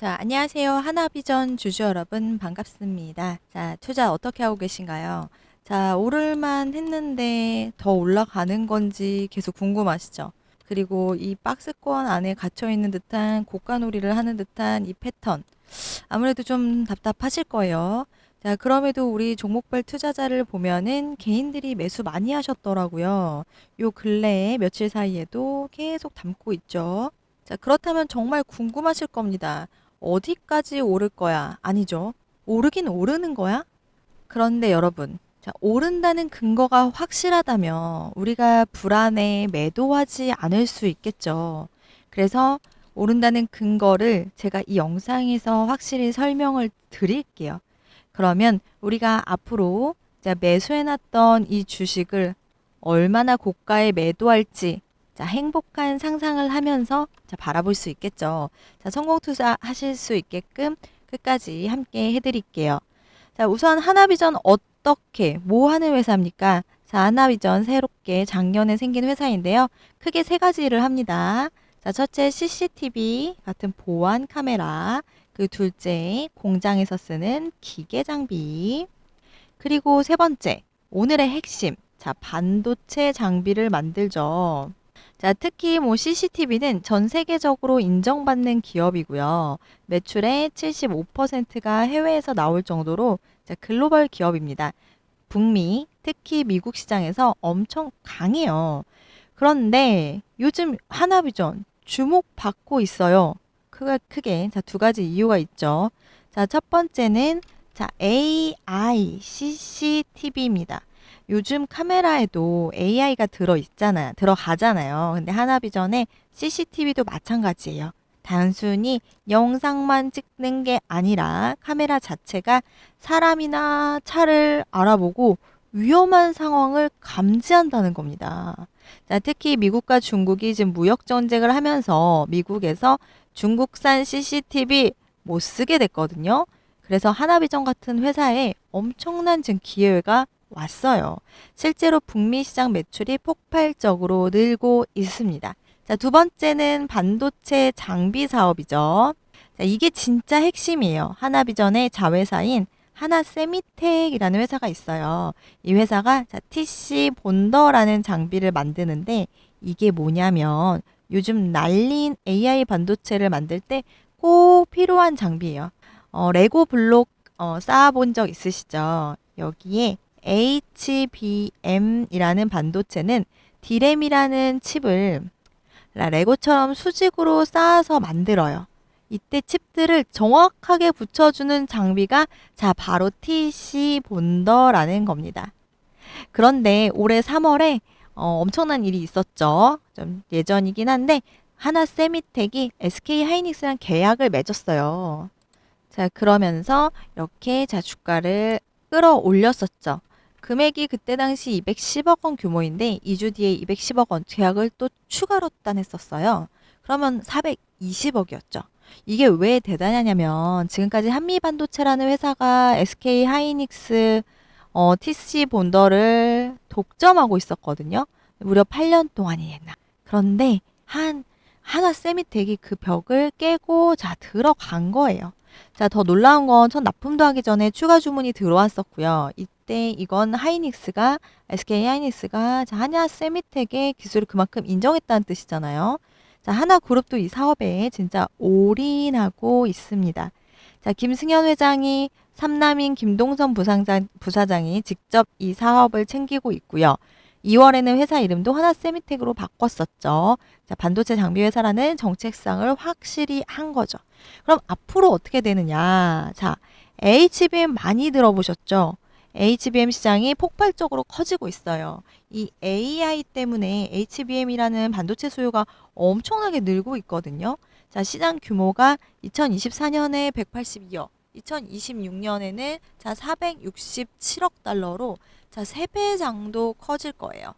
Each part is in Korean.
자, 안녕하세요. 하나비전 주주 여러분 반갑습니다. 자, 투자 어떻게 하고 계신가요? 자, 오를만 했는데 더 올라가는 건지 계속 궁금하시죠? 그리고 이 박스권 안에 갇혀 있는 듯한 고가놀이를 하는 듯한 이 패턴. 아무래도 좀 답답하실 거예요. 자, 그럼에도 우리 종목별 투자자를 보면은 개인들이 매수 많이 하셨더라고요. 요 근래에 며칠 사이에도 계속 담고 있죠. 자, 그렇다면 정말 궁금하실 겁니다. 어디까지 오를 거야? 아니죠. 오르긴 오르는 거야? 그런데 여러분, 자, 오른다는 근거가 확실하다면 우리가 불안에 매도하지 않을 수 있겠죠. 그래서 오른다는 근거를 제가 이 영상에서 확실히 설명을 드릴게요. 그러면 우리가 앞으로 자, 매수해놨던 이 주식을 얼마나 고가에 매도할지 자, 행복한 상상을 하면서 자, 바라볼 수 있겠죠. 자, 성공 투자 하실 수 있게끔 끝까지 함께 해드릴게요. 자, 우선 하나비전 어떻게, 뭐 하는 회사입니까? 자, 하나비전 새롭게 작년에 생긴 회사인데요. 크게 세 가지를 합니다. 자, 첫째 CCTV 같은 보안 카메라, 그 둘째 공장에서 쓰는 기계 장비, 그리고 세 번째 오늘의 핵심, 자, 반도체 장비를 만들죠. 자, 특히 뭐 CCTV는 전 세계적으로 인정받는 기업이고요. 매출의 75%가 해외에서 나올 정도로 자, 글로벌 기업입니다. 북미, 특히 미국 시장에서 엄청 강해요. 그런데 요즘 하나비전 주목받고 있어요. 크게, 크게. 자, 두 가지 이유가 있죠. 자, 첫 번째는 자, AI CCTV입니다. 요즘 카메라에도 AI가 들어 있잖아요. 들어가잖아요. 근데 하나비전에 CCTV도 마찬가지예요. 단순히 영상만 찍는 게 아니라 카메라 자체가 사람이나 차를 알아보고 위험한 상황을 감지한다는 겁니다. 자, 특히 미국과 중국이 지금 무역 전쟁을 하면서 미국에서 중국산 CCTV 못 쓰게 됐거든요. 그래서 하나비전 같은 회사에 엄청난 지금 기회가 왔어요. 실제로 북미 시장 매출이 폭발적으로 늘고 있습니다. 자, 두 번째는 반도체 장비 사업이죠. 자, 이게 진짜 핵심이에요. 하나비전의 자회사인 하나세미텍이라는 회사가 있어요. 이 회사가 자, TC 본더라는 장비를 만드는데 이게 뭐냐면 요즘 날린 AI 반도체를 만들 때 꼭 필요한 장비예요. 어, 레고 블록 어, 쌓아본 적 있으시죠? 여기에 HBM이라는 반도체는 디램이라는 칩을 레고처럼 수직으로 쌓아서 만들어요. 이때 칩들을 정확하게 붙여주는 장비가 자 바로 TC 본더라는 겁니다. 그런데 올해 3월에 어, 엄청난 일이 있었죠. 좀 예전이긴 한데 하나 세미텍이 SK 하이닉스랑 계약을 맺었어요. 자 그러면서 이렇게 자 주가를 끌어올렸었죠. 금액이 그때 당시 210억 원 규모인데 2주 뒤에 210억 원 계약을 또 추가로 따냈었어요. 그러면 420억이었죠. 이게 왜 대단하냐면 지금까지 한미 반도체라는 회사가 SK 하이닉스 어, TC 본더를 독점하고 있었거든요. 무려 8년 동안이나. 그런데 한 하나 세미텍이 그 벽을 깨고 자 들어간 거예요. 자, 더 놀라운 건 첫 납품도 하기 전에 추가 주문이 들어왔었고요. 이 때 이건 하이닉스가 SK 하이닉스가 자, 하나 세미텍의 기술을 그만큼 인정했다는 뜻이잖아요. 자, 하나 그룹도 이 사업에 진짜 올인하고 있습니다. 자, 김승현 회장이 삼남인 김동선 부상장, 부사장이 직접 이 사업을 챙기고 있고요. 2월에는 회사 이름도 하나 세미텍으로 바꿨었죠. 자, 반도체 장비 회사라는 정책상을 확실히 한 거죠. 그럼 앞으로 어떻게 되느냐? 자, HBM 많이 들어보셨죠? HBM 시장이 폭발적으로 커지고 있어요. 이 AI 때문에 HBM이라는 반도체 수요가 엄청나게 늘고 있거든요. 자, 시장 규모가 2024년에 182억, 2026년에는 자 467억 달러로 자 3배 정도 커질 거예요.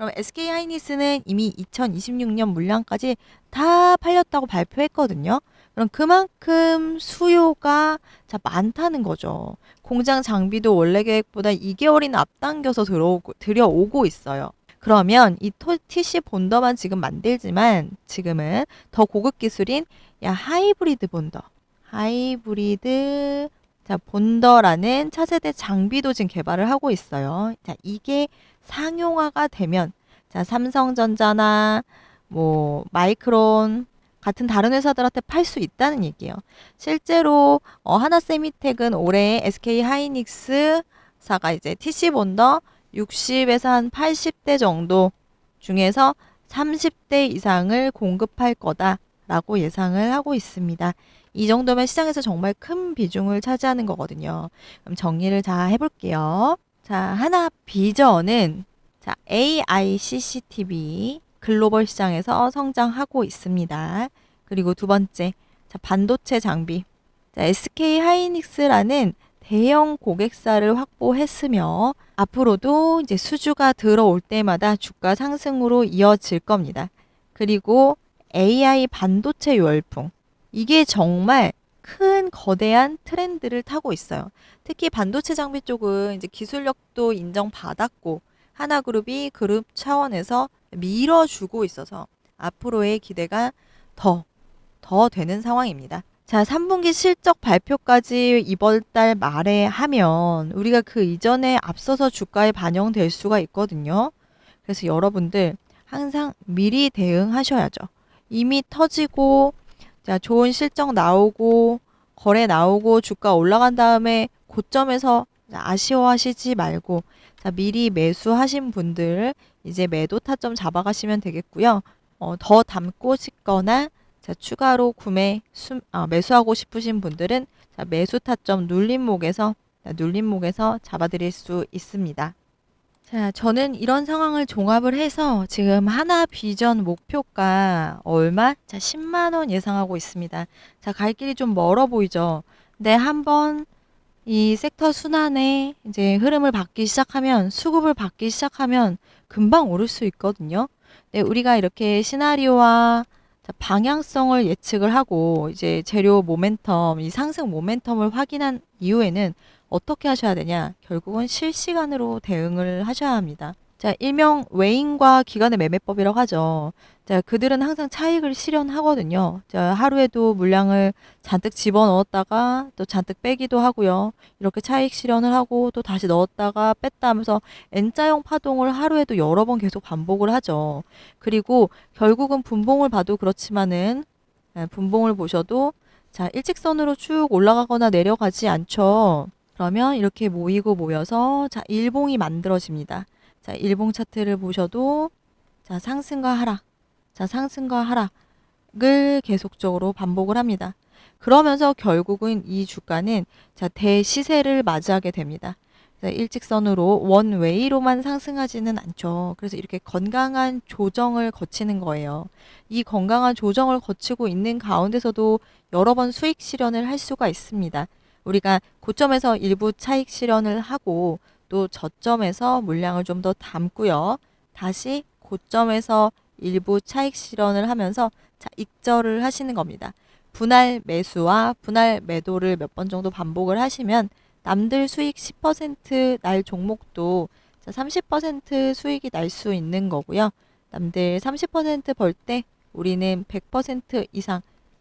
그럼 SK 하이닉스는 이미 2026년 물량까지 다 팔렸다고 발표했거든요. 그럼 그만큼 수요가 자 많다는 거죠. 공장 장비도 원래 계획보다 2개월이나 앞당겨서 들어오고 들여오고 있어요. 그러면 이 TC 본더만 지금 만들지만 지금은 더 고급 기술인 야 하이브리드 본더 하이브리드 자, 본더라는 차세대 장비도 지금 개발을 하고 있어요. 자, 이게 상용화가 되면 자, 삼성전자나 뭐 마이크론 같은 다른 회사들한테 팔 수 있다는 얘기예요. 실제로 어, 하나 세미텍은 올해 SK 하이닉스사가 이제 TC 본더 60에서 한 80대 정도 중에서 30대 이상을 공급할 거다라고 예상을 하고 있습니다. 이 정도면 시장에서 정말 큰 비중을 차지하는 거거든요. 그럼 정리를 다 해볼게요. 자, 하나 비전은 자, AI CCTV 글로벌 시장에서 성장하고 있습니다. 그리고 두 번째, 자, 반도체 장비. 자, SK 하이닉스라는 대형 고객사를 확보했으며 앞으로도 이제 수주가 들어올 때마다 주가 상승으로 이어질 겁니다. 그리고 AI 반도체 열풍. 이게 정말 큰 거대한 트렌드를 타고 있어요. 특히 반도체 장비 쪽은 이제 기술력도 인정받았고 하나그룹이 그룹 차원에서 밀어주고 있어서 앞으로의 기대가 더, 더 되는 상황입니다. 자, 3분기 실적 발표까지 이번 달 말에 하면 우리가 그 이전에 앞서서 주가에 반영될 수가 있거든요. 그래서 여러분들 항상 미리 대응하셔야죠. 이미 터지고, 자, 좋은 실적 나오고, 거래 나오고, 주가 올라간 다음에 고점에서 아쉬워하시지 말고, 자, 미리 매수하신 분들 이제 매도 타점 잡아가시면 되겠고요. 어, 더 담고 싶거나 자, 추가로 구매 수, 아, 매수하고 싶으신 분들은 자, 매수 타점 눌림목에서 자, 눌림목에서 잡아드릴 수 있습니다. 자, 저는 이런 상황을 종합을 해서 지금 하나 비전 목표가 얼마? 자, 10만 원 예상하고 있습니다. 자, 갈 길이 좀 멀어 보이죠? 근데 한번 이 섹터 순환의 이제 흐름을 받기 시작하면 수급을 받기 시작하면 금방 오를 수 있거든요. 네, 우리가 이렇게 시나리오와 자, 방향성을 예측을 하고 이제 재료 모멘텀, 이 상승 모멘텀을 확인한 이후에는 어떻게 하셔야 되냐? 결국은 실시간으로 대응을 하셔야 합니다. 자, 일명 외인과 기관의 매매법이라고 하죠. 자, 그들은 항상 차익을 실현하거든요. 자, 하루에도 물량을 잔뜩 집어 넣었다가 또 잔뜩 빼기도 하고요. 이렇게 차익 실현을 하고 또 다시 넣었다가 뺐다 하면서 N자형 파동을 하루에도 여러 번 계속 반복을 하죠. 그리고 결국은 분봉을 봐도 그렇지만은 아, 분봉을 보셔도 자, 일직선으로 쭉 올라가거나 내려가지 않죠. 그러면 이렇게 모이고 모여서 자, 일봉이 만들어집니다. 자, 일봉 차트를 보셔도 자, 상승과 하락. 자, 상승과 하락을 계속적으로 반복을 합니다. 그러면서 결국은 이 주가는 자, 대시세를 맞이하게 됩니다. 자, 일직선으로 원웨이로만 상승하지는 않죠. 그래서 이렇게 건강한 조정을 거치는 거예요. 이 건강한 조정을 거치고 있는 가운데서도 여러 번 수익 실현을 할 수가 있습니다. 우리가 고점에서 일부 차익 실현을 하고 또 저점에서 물량을 좀 더 담고요. 다시 고점에서 일부 차익 실현을 하면서 자, 익절을 하시는 겁니다. 분할 매수와 분할 매도를 몇 번 정도 반복을 하시면 남들 수익 10%날 종목도 자, 30% 수익이 날 수 있는 거고요. 남들 30%벌 때 우리는 100% 이상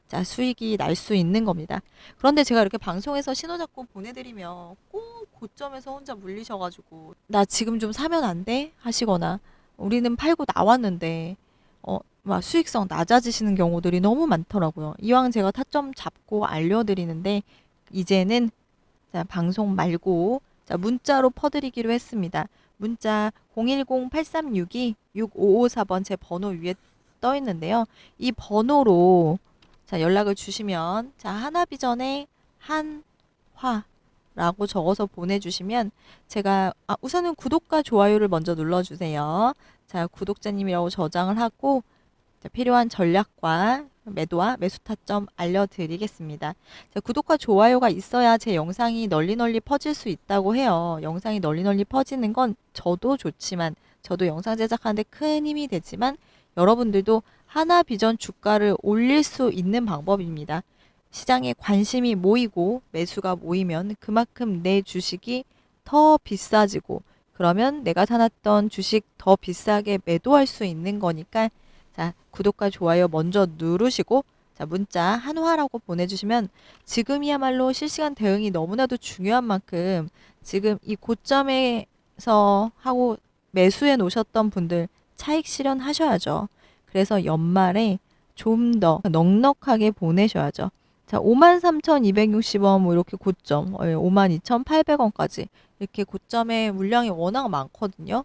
자, 수익이 날 수 있는 겁니다. 그런데 제가 이렇게 방송에서 신호 잡고 보내드리면 꼭 고점에서 혼자 물리셔가지고 나 지금 좀 사면 안 돼? 하시거나 우리는 팔고 나왔는데 어, 막 수익성 낮아지시는 경우들이 너무 많더라고요. 이왕 제가 타점 잡고 알려드리는데 이제는 자, 방송 말고 자, 문자로 퍼드리기로 했습니다. 문자 010-8362-6554번 제 번호 위에 떠 있는데요. 이 번호로 자, 연락을 주시면 자, 하나비전에 한화라고 적어서 보내주시면 제가 아, 우선은 구독과 좋아요를 먼저 눌러주세요. 자, 구독자님이라고 저장을 하고 자, 필요한 전략과 매도와 매수 타점 알려드리겠습니다. 자, 구독과 좋아요가 있어야 제 영상이 널리 널리 퍼질 수 있다고 해요. 영상이 널리 널리 퍼지는 건 저도 좋지만 저도 영상 제작하는데 큰 힘이 되지만 여러분들도 하나 비전 주가를 올릴 수 있는 방법입니다. 시장에 관심이 모이고 매수가 모이면 그만큼 내 주식이 더 비싸지고 그러면 내가 사놨던 주식 더 비싸게 매도할 수 있는 거니까 자, 구독과 좋아요 먼저 누르시고 자, 문자 한화라고 보내주시면 지금이야말로 실시간 대응이 너무나도 중요한 만큼 지금 이 고점에서 하고 매수해 놓으셨던 분들 차익 실현하셔야죠. 그래서 연말에 좀 더 넉넉하게 보내셔야죠. 자, 53,260원 뭐 이렇게 고점, 52,800원까지 이렇게 고점에 물량이 워낙 많거든요.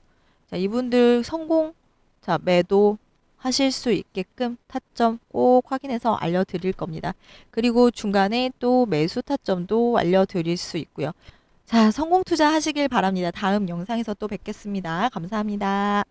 자, 이분들 성공, 자, 매도 하실 수 있게끔 타점 꼭 확인해서 알려드릴 겁니다. 그리고 중간에 또 매수 타점도 알려드릴 수 있고요. 자, 성공 투자 하시길 바랍니다. 다음 영상에서 또 뵙겠습니다. 감사합니다.